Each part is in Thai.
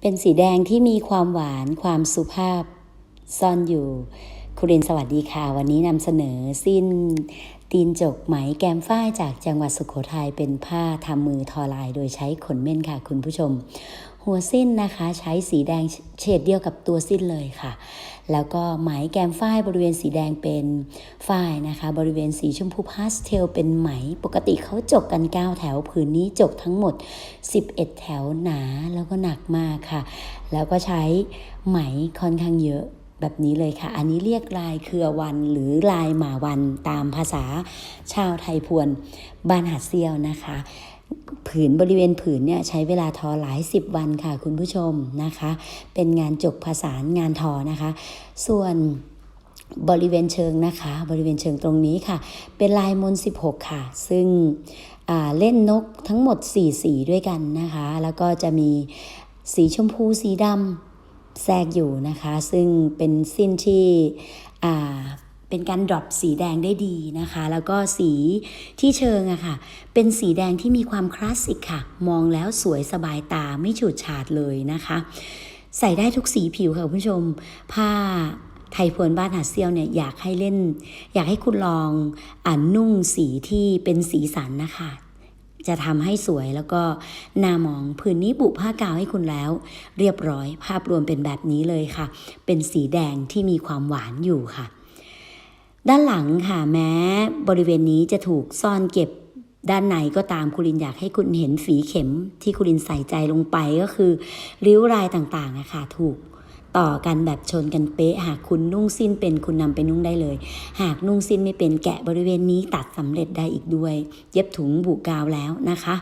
เป็นสีแดงที่มีความหวานความสุภาพ ซ่อนอยู่คุรินสวัสดีค่ะ วันนี้นำเสนอสิ้น ตีนจกไหมแกมฝ้ายจากจังหวัดสุโขทัยเป็นผ้าทำมือทอลายโดยใช้ขนเม่นค่ะคุณผู้ชม หัวสิ้นนะคะ ใช้สีแดงเฉดเดียวกับตัวสิ้นเลยค่ะ แล้วก็ไหมแกมฝ้ายบริเวณสีแดงเป็นฝ้ายนะคะ บริเวณสีชมพูพาสเทลเป็นไหม ปกติเขาจกกัน 9 แถวผืนนี้จกทั้งหมด 11 แถวหนาแล้วก็หนักมากค่ะ แล้วก็ใช้ไหมค่อนข้างเยอะแบบนี้เลยค่ะ อันนี้เรียกลายเครือวันหรือลายหมาวันตามภาษาชาวไทยพวนบ้านหาดเซียวนะคะ ผืนบริเวณผืนเนี่ยใช้เวลาทอหลายสิบวันค่ะคุณผู้ชมนะคะ เป็นงานจกผสานงานทอนะคะ ส่วนบริเวณเชิงนะคะ บริเวณเชิงตรงนี้ค่ะ เป็นลายมน16 ค่ะ ซึ่งเล่นนกทั้งหมด 4 สีด้วยกันนะคะ แล้วก็จะมีสีชมพูสีดำแทรกอยู่นะคะ ซึ่งเป็นสิ้นที่ เป็นการดรอปสีแดงได้ดีนะคะ แล้วก็สีที่เชิงอะค่ะ เป็นสีแดงที่มีความคลาสสิกค่ะ มองแล้วสวยสบายตาไม่ฉูดฉาดเลยนะคะ ใส่ได้ทุกสีผิวค่ะคุณผู้ชม ผ้าไทยพวนบ้านหาดเซียวเนี่ยอยากให้เล่น อยากให้คุณลองอ่านนุ่งสีที่เป็นสีสันนะคะ จะทำให้สวยแล้วก็นามองผืนนี้บุผ้ากาวให้คุณแล้ว เรียบร้อยภาพรวมเป็นแบบนี้เลยค่ะ เป็นสีแดงที่มีความหวานอยู่ค่ะ ด้านหลังค่ะแม้บริเวณนี้จะถูกซ่อนเก็บด้านในก็ตามคุรินอยากให้คุณเห็นฝีเข็มที่คุรินใส่ใจลงไปก็คือ ริ้วรายต่างๆอะค่ะถูก ต่อกันแบบชนกันเป๊ะ หากคุณนุ่งสิ้นเป็นคุณนำไปนุ่งได้เลย หากนุ่งสิ้นไม่เป็นแกะบริเวณนี้ตัดสำเร็จได้อีกด้วย เย็บถุงบุกาวแล้วนะคะ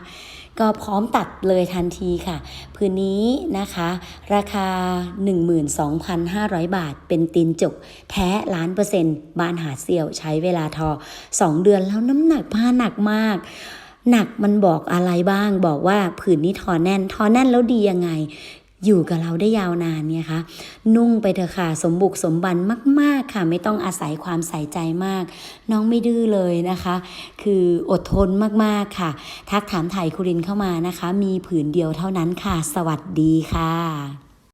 ก็พร้อมตัดเลยทันทีค่ะพื้นนี้นะคะ ราคา 12,500 บาท เป็นตีนจก แท้ล้านเปอร์เซ็นต์บ้านหาเซียวใช้เวลาทอ 2 เดือนแล้วน้ำหนักผ้าหนักมากหนักมันบอกอะไรบ้างบอกว่าผืนนี้ทอแน่น ทอแน่นแล้วดียังไง อยู่กับเราได้ยาวนานเนี่ยคะ นุ่งไปเถอะค่ะ สมบุกสมบันมาก ๆ ค่ะ ไม่ต้องอาศัยความใส่ใจมาก น้องไม่ดื้อเลยนะคะ คืออดทนมาก ๆ ค่ะ ทักถามไทยคุรินเข้ามานะคะ มีผืนเดียวเท่านั้นค่ะ สวัสดีค่ะ